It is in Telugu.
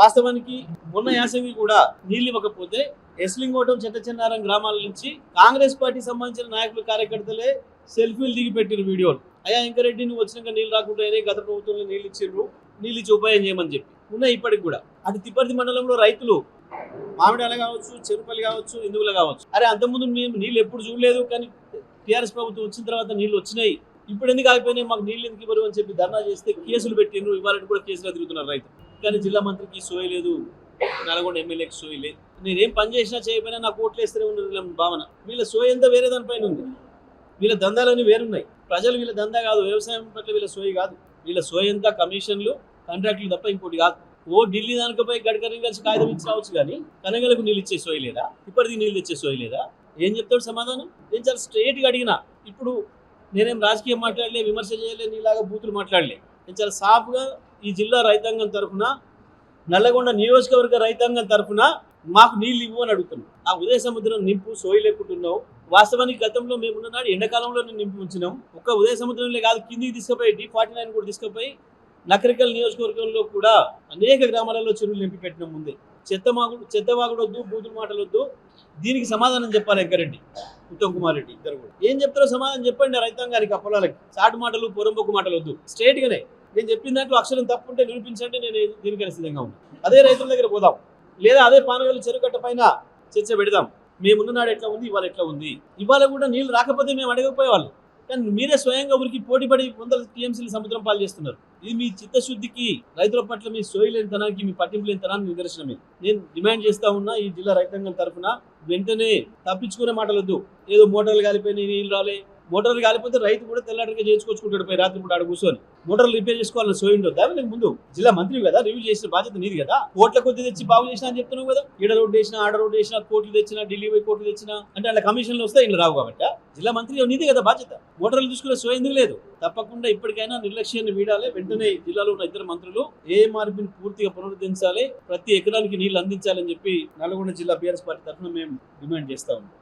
వాస్తవానికి మొన్న యాసంగి కూడా నీళ్ళు ఇవ్వకపోతే ఎస్లింగోటం చెత్త చెన్నారం గ్రామాల నుంచి కాంగ్రెస్ పార్టీ సంబంధించిన నాయకులు కార్యకర్తలే సెల్ఫీలు దిగి పెట్టిన వీడియోలు. అయ్యా ఇంకరెడ్డి నువ్వు వచ్చినాక నీళ్ళు రాకుండానే గత ప్రభుత్వంలో నీళ్ళు ఇచ్చిండ్రు నీళ్ళు ఇచ్చి ఉపాయం చేయమని చెప్పి. ఉన్నాయి ఇప్పటికి కూడా. అటు తిప్పర్తి మండలంలో రైతులు మామిడాల కావచ్చు చెరుపల్లి కావచ్చు ఇందువులు కావచ్చు. అరే అంతకుముందు మేము నీళ్ళు ఎప్పుడు చూడలేదు కానీ టీఆర్ఎస్ ప్రభుత్వం వచ్చిన తర్వాత నీళ్ళు వచ్చినాయి. ఇప్పుడు ఎందుకు ఆగిపోయినాయి? మాకు నీళ్ళు ఎందుకు ఇవ్వరు అని చెప్పి ధర్నా చేస్తే కేసులు పెట్టిండ్రు ఇవాళ కూడా కేసులు తిరుగుతున్నారు రైతు కానీ జిల్లా మంత్రికి సోయి లేదు నల్గొండ ఎమ్మెల్యేకి సోయి లేదు. నేనేం పని చేసినా చేయకపోయినా నాకు ఓట్లు వేస్తూనే ఉన్నది వీళ్ళ భావన. వీళ్ళ సోయి అంతా వేరే దానిపైన ఉంది. వీళ్ళ దందాలన్నీ వేరున్నాయి. ప్రజలు వీళ్ళ దందా కాదు వ్యవసాయం పట్ల వీళ్ళ సోయి కాదు. వీళ్ళ సోయి అంతా కమిషన్లు కాంట్రాక్టులు తప్ప ఇంకోటి కాదు. ఓ ఢిల్లీ దానికపై గడ్కరీ కలిసి కాగితం ఇచ్చి రావచ్చు కానీ కనగలకు నీళ్ళు ఇచ్చే సోయి లేదా? ఇప్పటికి నీళ్ళు ఇచ్చే సోయి లేదా? ఏం చెప్తాడు సమాధానం? నేను చాలా స్ట్రైట్గా అడిగిన. ఇప్పుడు నేనేం రాజకీయం మాట్లాడలే విమర్శ చేయలే నీలాగా బూతులు మాట్లాడలే. నేను చాలా సాఫ్గా ఈ జిల్లా రైతాంగం తరఫున నల్లగొండ నియోజకవర్గ రైతాంగం తరఫున మాకు నీళ్ళు ఇవ్వు అని అడుగుతున్నాం. ఆ ఉదయ సముద్రం నింపు సోయి లేకుంటున్నావు. వాస్తవానికి గతంలో మేము ఉన్ననాడు ఎండాకాలంలో నింపు ఉంచినాం. ఒక్క ఉదయ సముద్రంలో కాదు కిందికి తీసుకుపోయి డి ఫార్టీ నైన్ కూడా తీసుకుపోయి నకరికల్ నియోజకవర్గంలో కూడా అనేక గ్రామాలలో చెరువులు నింపి పెట్టినాం ముందే. చెత్తమాగుడు చెత్త వద్దు బూతులు మాటలొద్దు. దీనికి సమాధానం చెప్పాలి వెంకరెడ్డి ఉత్తమ్ కుమార్ రెడ్డి ఇద్దరు కూడా. ఏం చెప్తారో సమాధానం చెప్పండి రైతాంగానికి అప్పలాలకి. చాటు మాటలు పొరంబొక్కు మాటలు వద్దు స్ట్రైట్గానే నేను చెప్పిన దాంట్లో అక్షరం తప్పుంటే నిరూపించండి నేను దీనికి సిద్ధంగా ఉన్నాను అదే రైతుల దగ్గర పోదాం. లేదా అదే పానగల్లు చెరుకట్ట పైన చర్చ పెడదాం. మేమున్న నాడు ఎట్లా ఉంది? ఇవాళ ఎట్లా ఉంది? ఇవాళ కూడా నీళ్ళు రాకపోతే మేము అడగకపోయేవాళ్ళు. కానీ మీరే స్వయంగా ఊరికి పోటీపడి వందల టీఎంసీలు సముద్రం పాలు చేస్తున్నారు. ఇది మీ చిత్తశుద్ధికి రైతుల పట్ల మీ సోయలేనితనానికి మీ పట్టింపు లేనితనానికి నిదర్శనమే. నేను డిమాండ్ చేస్తా ఉన్నా ఈ జిల్లా రైతాంగం తరఫున వెంటనే తప్పించుకునే మాటలొద్దు. ఏదో మోటార్లు కాలిపోయినాయి నీళ్ళు రాలే. మోటార్లు కాలిపోతే రైతు కూడా తెల్లారిగా చేసుకొచ్చుకుంటాడు పోయి రాత్రి పూట ఆడ కూర్చొని. మోటార్లు రిపేర్ చేసుకోవాలని సోయి ఉండొద్దా నీకు ముందు జిల్లా మంత్రి కదా రివ్యూ చేసిన బాధ్యత నీది కదా? కోట్ల కొద్ది తెచ్చి బాగు చేసిన అని చెప్తున్నావు కదా? ఈడ రోడ్డు వేసినా ఆడ రోడ్డు వేసిన కోట్లు తెచ్చినా ఢిల్లీ పోయి కోట్లు తెచ్చినా అంటే అలా కమిషన్లు వస్తే ఇలా రావు కాబట్టి. జిల్లా మంత్రి నీది కదా బాధ్యత. మోటార్లు చూసుకునే సో ఎందుకు లేదు? తప్పకుండా ఇప్పటికైనా నిర్లక్ష్యాన్ని వీడాలి. వెంటనే జిల్లాలో ఉన్న ఇద్దరు మంత్రులు ఏ మార్పుని పూర్తిగా పునరుద్ధరించాలి ప్రతి ఎకరానికి నీళ్ళు అందించాలని చెప్పి నల్గొండ జిల్లా బీఆర్ఎస్ పార్టీ తరఫున మేము డిమాండ్ చేస్తా ఉన్నాం.